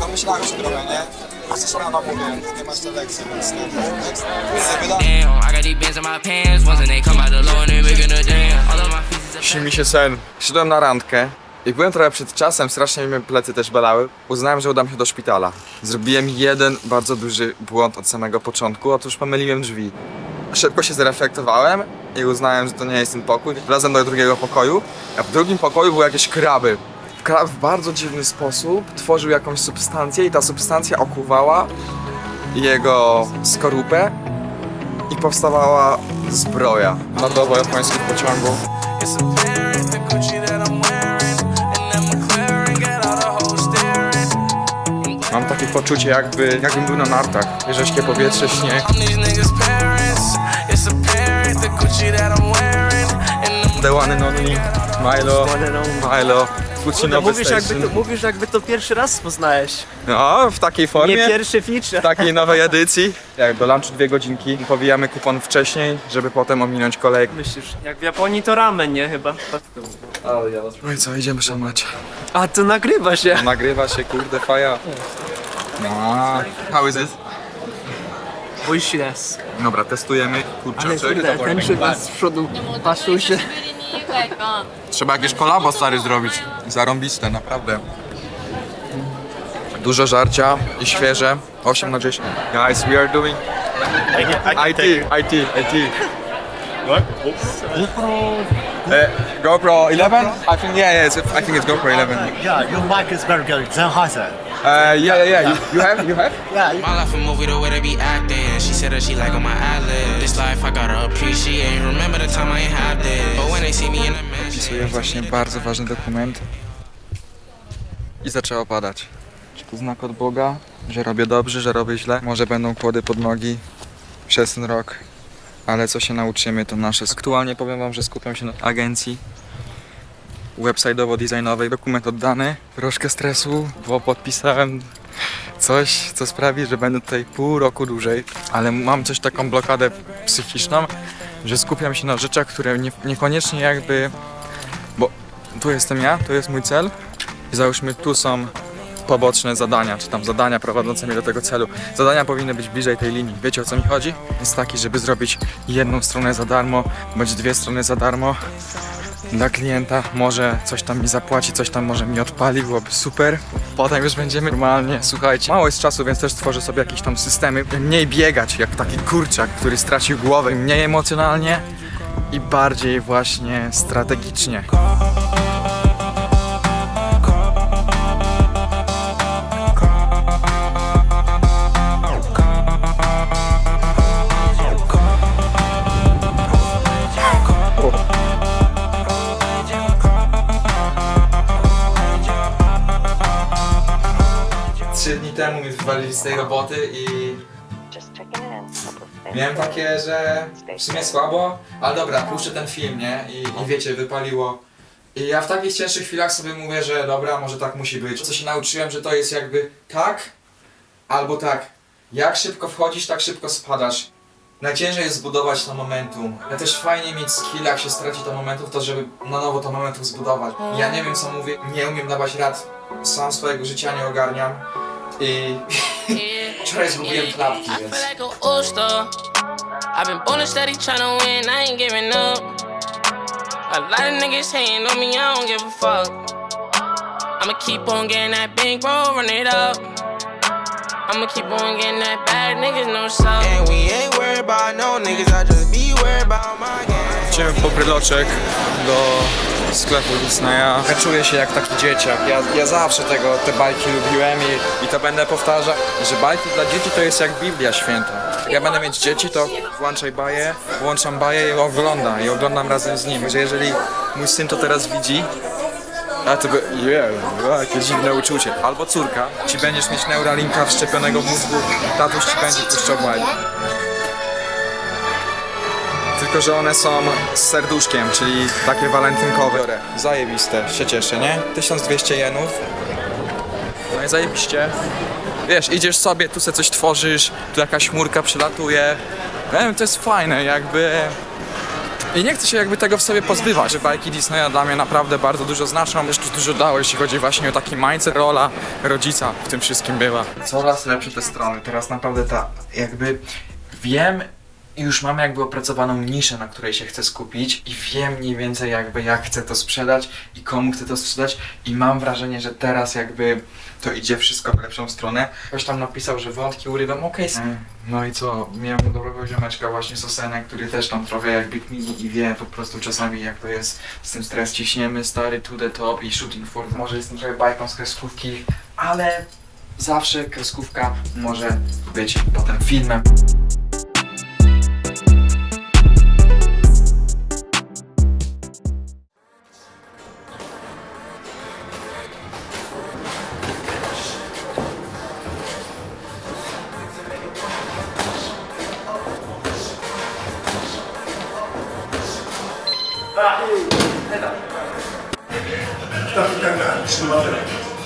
Domyślałem się trochę, nie? Coś rano mówię, nie masz tej lekcji, więc ten tekst nie wyda. Damn, I got these bands in my pants. Once and they come out the low and they making a dance. All of my pieces are Śni mi się sen. Szedłem na randkę i byłem trochę przed czasem, strasznie mnie plecy też bolały. Uznałem, że udam się do szpitala. Zrobiłem jeden bardzo duży błąd od samego początku, otóż pomyliłem drzwi. Szybko się zreflektowałem i uznałem, że to nie jest ten pokój. Wlazłem do drugiego pokoju, a w drugim pokoju były jakieś kraby. Krab w bardzo dziwny sposób tworzył jakąś substancję i ta substancja okuwała jego skorupę i powstawała zbroja. Na dobo japońskich pociągów. Mam takie poczucie jakby, jakbym był na nartach. Rzeźkie powietrze, śnieg. The one and only Milo, Milo, Mówisz, jakby to, mówisz jakby to pierwszy raz poznałeś. No, w takiej Nie formie, pierwszy feature. w takiej nowej edycji. Jak do lunchu dwie godzinki, powijamy kupon wcześniej, żeby potem ominąć kolejkę. Myślisz, jak w Japonii to ramen, nie chyba? No i co, idziemy szamać. A to nagrywa się. Nagrywa się, kurde, faja. No, how is it? Boisz nas. Dobra, testujemy Ale kurczaczek. kurde, ten z przodu patrzył się. 2回か Trzeba jakieś kolabo stary zrobić. Zarąbiste, naprawdę. Dużo żarcia i świeże. 8 na 10. Guys, we are doing IT, IT, IT. What? Uh, GoPro 11? I think yeah, yeah, it's, I think it's GoPro 11. Uh, Yeah, your mic is very good. Sennheiser. Yeah, yeah, yeah. You, you have, you have? Yeah, My life a movie, the way they be acting. She said that she like on my eyelids. This life I gotta appreciate. Remember the time I ain't have this. But when they see me in the właśnie bardzo ważny dokument. I zaczęło padać. Czy to znak od Boga, że robię dobrze, że robię źle? Może będą kłody pod nogi przez ten rok, ale co się nauczymy to nasze. Aktualnie powiem wam, że skupiam się na agencji website'owo-designowej. Dokument oddany. Troszkę stresu, bo podpisałem coś, co sprawi, że będę tutaj pół roku dłużej, ale mam coś taką blokadę psychiczną, że skupiam się na rzeczach, które nie, niekoniecznie jakby, bo tu jestem ja, tu jest mój cel i załóżmy tu są poboczne zadania, czy tam zadania prowadzące mnie do tego celu. Zadania powinny być bliżej tej linii. Wiecie o co mi chodzi? Jest taki, żeby zrobić jedną stronę za darmo, bądź dwie strony za darmo dla klienta. Może coś tam mi zapłaci, coś tam może mi odpali, byłoby super. Potem już będziemy normalnie, słuchajcie, mało jest czasu, więc też tworzę sobie jakieś tam systemy. Mniej biegać, jak taki kurczak, który stracił głowę, mniej emocjonalnie i bardziej właśnie strategicznie. Trzy dni temu mnie wywalili z tej roboty i miałem takie, że w sumie słabo, ale dobra, puszczę ten film, nie? I, i wiecie, wypaliło. I ja w takich cięższych chwilach sobie mówię, że dobra, może tak musi być. Co się nauczyłem, że to jest jakby tak albo tak. Jak szybko wchodzisz, tak szybko spadasz. Najciężej jest zbudować to momentum. Ale też fajnie mieć skill, jak się straci to momentum, to żeby na nowo to momentum zbudować. Ja nie wiem co mówię, nie umiem dawać rad, sam swojego życia nie ogarniam. Eh, eh, I wczoraj zgubiłem klapki, I więc... feel like a all-star. I've been ballin' steady tryna win, I ain't giving up. A lot of niggas hating on me, I don't give a fuck. I'ma keep on getting that big bro, run it up. I'ma keep on getting that bad niggas, no suck. And we ain't worried about no niggas. I just be worried about my game. Idziemy po bryloczek do sklepu Disneya. Ja czuję się jak taki dzieciak. Ja, ja zawsze tego, te bajki lubiłem i, i to będę powtarzał, że bajki dla dzieci to jest jak Biblia Święta. Jak ja będę mieć dzieci, to włączaj baję, włączam baję i oglądam. I oglądam razem z nim. Że jeżeli mój syn to teraz widzi, a to by, yeah, jakie dziwne uczucie. Albo córka, ci będziesz mieć neuralinka wszczepionego w mózgu, tatuś ci będzie puszczał bajki. Tylko, że one są z serduszkiem, czyli takie walentynkowe. Biorę. Zajebiste, się cieszę, nie? 1200 jenów. No i zajebiście. Wiesz, idziesz sobie, tu sobie coś tworzysz, tu jakaś chmurka przylatuje. Nie wiem, to jest fajne, jakby... I nie chcę się jakby tego w sobie pozbywać. Bajki Disneya dla mnie naprawdę bardzo dużo znaczą. Też dużo dało, jeśli chodzi właśnie o taki mindset. Rola rodzica w tym wszystkim była. Coraz lepsze te strony. Teraz naprawdę ta jakby wiem już mam jakby opracowaną niszę, na której się chcę skupić i wiem mniej więcej jakby jak chcę to sprzedać i komu chcę to sprzedać i mam wrażenie, że teraz jakby to idzie wszystko w lepszą stronę. Ktoś tam napisał, że wątki urywam, okej. No i co, miałem dobrego ziomeczka właśnie z Osenę, który też tam trochę jakby kmini i wie po prostu czasami jak to jest z tym stres ciśniemy, stary to the top i shooting for, może jestem trochę bajką z kreskówki, ale zawsze kreskówka może być potem filmem.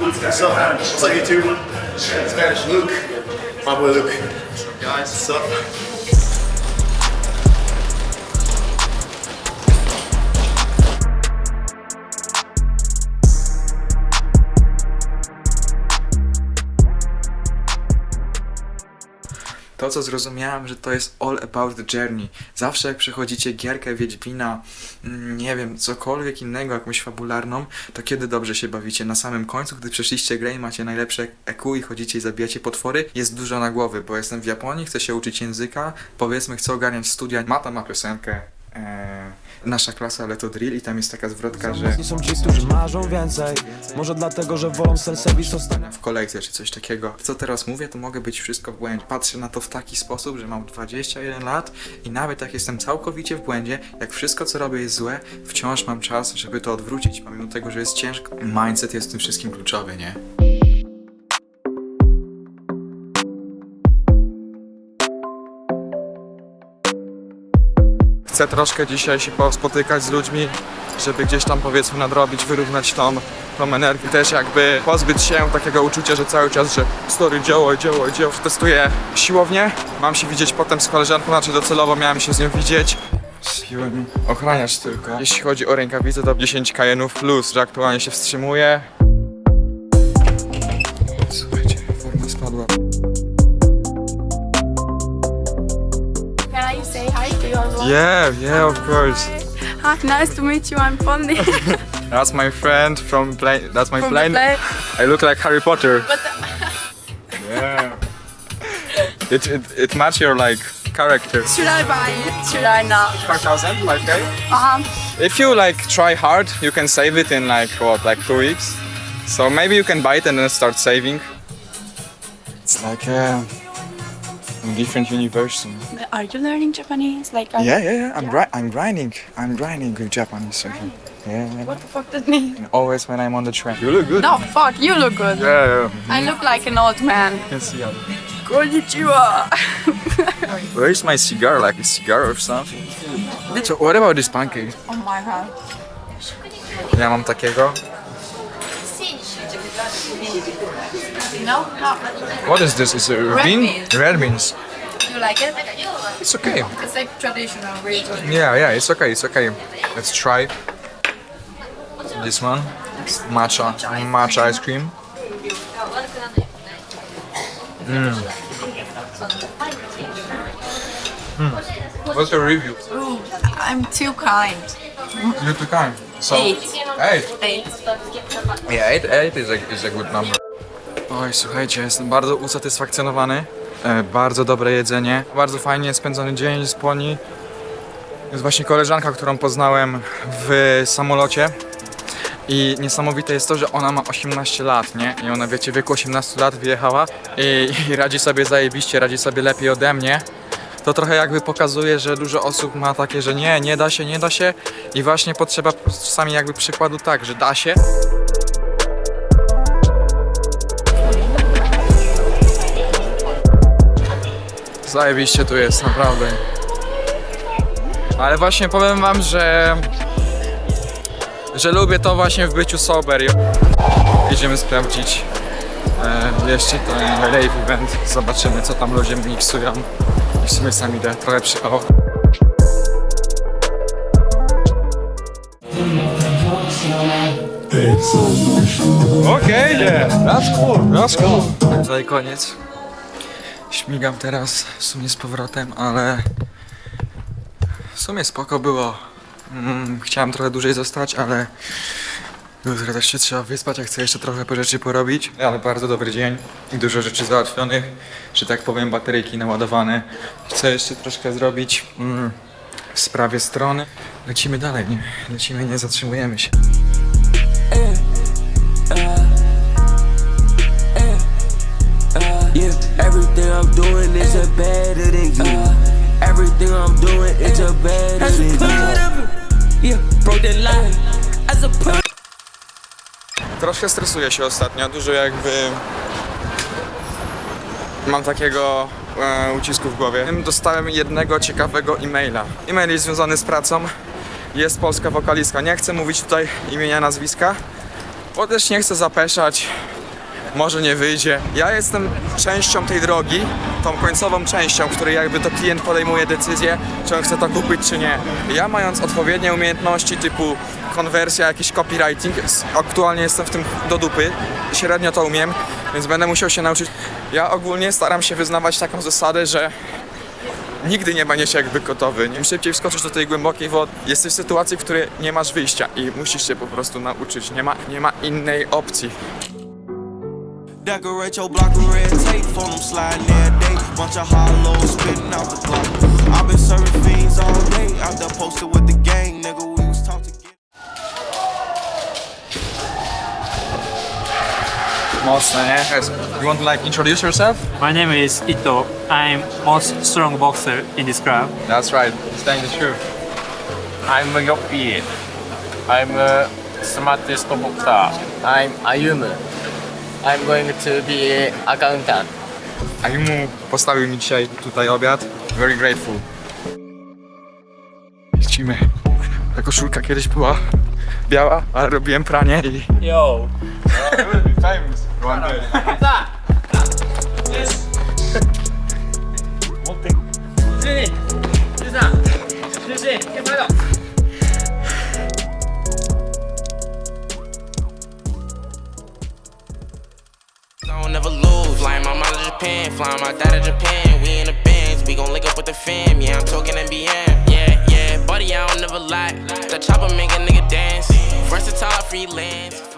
So, what's up, YouTube? Spanish Luke. My boy Luke. What's up, guys? What's up? Co zrozumiałem, że to jest all about the journey. Zawsze jak przechodzicie gierkę Wiedźmina, mm, nie wiem, cokolwiek innego, jakąś fabularną, to kiedy dobrze się bawicie? Na samym końcu, gdy przeszliście grę i macie najlepsze EQ i chodzicie i zabijacie potwory, jest dużo na głowy, bo jestem w Japonii, chcę się uczyć języka, powiedzmy, chcę ogarniać studia. Mata ma piosenkę, e, nasza klasa, ale to drill i tam jest taka zwrotka, że Nie są ci, którzy marzą więcej Może dlatego, że wolą Selsewicz to stanie w kolejce czy coś takiego. Co teraz mówię, to mogę być wszystko w błędzie. Patrzę na to w taki sposób, że mam 21 lat i nawet jak jestem całkowicie w błędzie, jak wszystko co robię jest złe, wciąż mam czas, żeby to odwrócić, pomimo tego, że jest ciężko. Mindset jest w tym wszystkim kluczowy, nie? Chcę troszkę dzisiaj się spotykać z ludźmi, żeby gdzieś tam powiedzmy nadrobić, wyrównać tą, tą energię. Też jakby pozbyć się takiego uczucia, że cały czas, że story działo, działo, działo. Testuję siłownię, mam się widzieć potem z koleżanką, znaczy docelowo miałem się z nią widzieć. Siłem ochraniacz tylko. Jeśli chodzi o rękawice, to 10 kajenów plus, że aktualnie się wstrzymuję. Yeah, yeah, of course. Hi, nice to meet you. I'm Polly. That's my friend from plane. That's my From the plane. plane. I look like Harry Potter. But Yeah. It, it, it match your like character. should I buy it? Should I not? 4000, okay. Um, If you like try hard, you can save it in like what, like two weeks. So maybe you can buy it and then start saving. It's like a different universe. are you learning Japanese? Like, are Yeah, yeah, yeah. I'm gri- I'm grinding. I'm grinding with Japanese. Okay. Yeah, yeah. What the fuck does mean? And always when I'm on the train. You look good. No, fuck. You look good. Yeah, yeah. I look like an old man. Can see. how- Konnichiwa. Where is my cigar? Like a cigar or something? So what about this pancake? oh my god. Ja mam takiego. No, no. What is this? Is it Red bean? beans. Red beans. You like it? It's okay. It's like traditional, really. Yeah, yeah, it's okay, it's okay. Let's try this one. Matcha, matcha ice cream. Mm. Mm. What's your review? Ooh, I'm too kind. You're too kind. So Eight. Eight. Eight. Yeah, eight, eight is a, is a good number. Oj, słuchajcie, jestem bardzo usatysfakcjonowany. E, bardzo dobre jedzenie, bardzo fajnie spędzony dzień z Poni. Jest właśnie koleżanka, którą poznałem w samolocie. I niesamowite jest to, że ona ma 18 lat, nie? I ona, wiecie, w wieku 18 lat wyjechała i, i radzi sobie zajebiście, radzi sobie lepiej ode mnie. To trochę jakby pokazuje, że dużo osób ma takie, że nie, nie da się, nie da się. I właśnie potrzeba czasami jakby przykładu tak, że da się. zajebiście tu jest, naprawdę. Ale właśnie powiem wam, że że lubię to właśnie w byciu sober. Idziemy sprawdzić e, jeszcze ten rave event. Zobaczymy, co tam ludzie miksują. I w sumie sam idę trochę przy... O. Okej, okay, yeah. that's cool, that's cool. No i koniec. Śmigam teraz w sumie z powrotem, ale w sumie spoko było. Mm, chciałem trochę dłużej zostać, ale jutro też się trzeba wyspać, a chcę jeszcze trochę po rzeczy porobić. Ale bardzo dobry dzień i dużo rzeczy załatwionych, że tak powiem bateryjki naładowane. Chcę jeszcze troszkę zrobić mm, w sprawie strony. Lecimy dalej, nie? Lecimy, nie zatrzymujemy się. Everything I'm doing is a better than you. Everything I'm doing is a better than you. Yeah, broke that line. As a per- Troszkę stresuję się ostatnio, dużo jakby mam takiego e, ucisku w głowie. Dostałem jednego ciekawego e-maila. E-mail jest związany z pracą. Jest polska wokalistka. Nie chcę mówić tutaj imienia, nazwiska, bo też nie chcę zapeszać. Może nie wyjdzie. Ja jestem częścią tej drogi, tą końcową częścią, w której jakby to klient podejmuje decyzję, czy on chce to kupić, czy nie. Ja mając odpowiednie umiejętności typu konwersja, jakiś copywriting, aktualnie jestem w tym do dupy, średnio to umiem, więc będę musiał się nauczyć. Ja ogólnie staram się wyznawać taką zasadę, że nigdy nie będziesz jakby gotowy. Im szybciej wskoczysz do tej głębokiej wody, jesteś w sytuacji, w której nie masz wyjścia i musisz się po prostu nauczyć. Nie ma, nie ma innej opcji. Decorate your block with red tape for them sliding every day. Bunch of hollows spitting out the block. I've been serving fiends all day. Out there posted with the gang, nigga. We was taught to get. Mocne, uh, nie? You want to like introduce yourself? My name is Ito. I'm most strong boxer in this club. That's right. Staying the truth. I'm Yopi. I'm a smartest boxer. I'm Ayumu. I'm going to be accountant. A mu postawił mi dzisiaj tutaj obiad. Very grateful. Lecimy. Ta koszulka kiedyś była biała, ale robiłem pranie i... Yo. famous. One day. Japan, flying my dad to Japan. We in the bands, we gon' link up with the fam. Yeah, I'm talking NBN. Yeah, yeah, buddy, I don't never lie. The chopper make a nigga dance. Versatile freelance.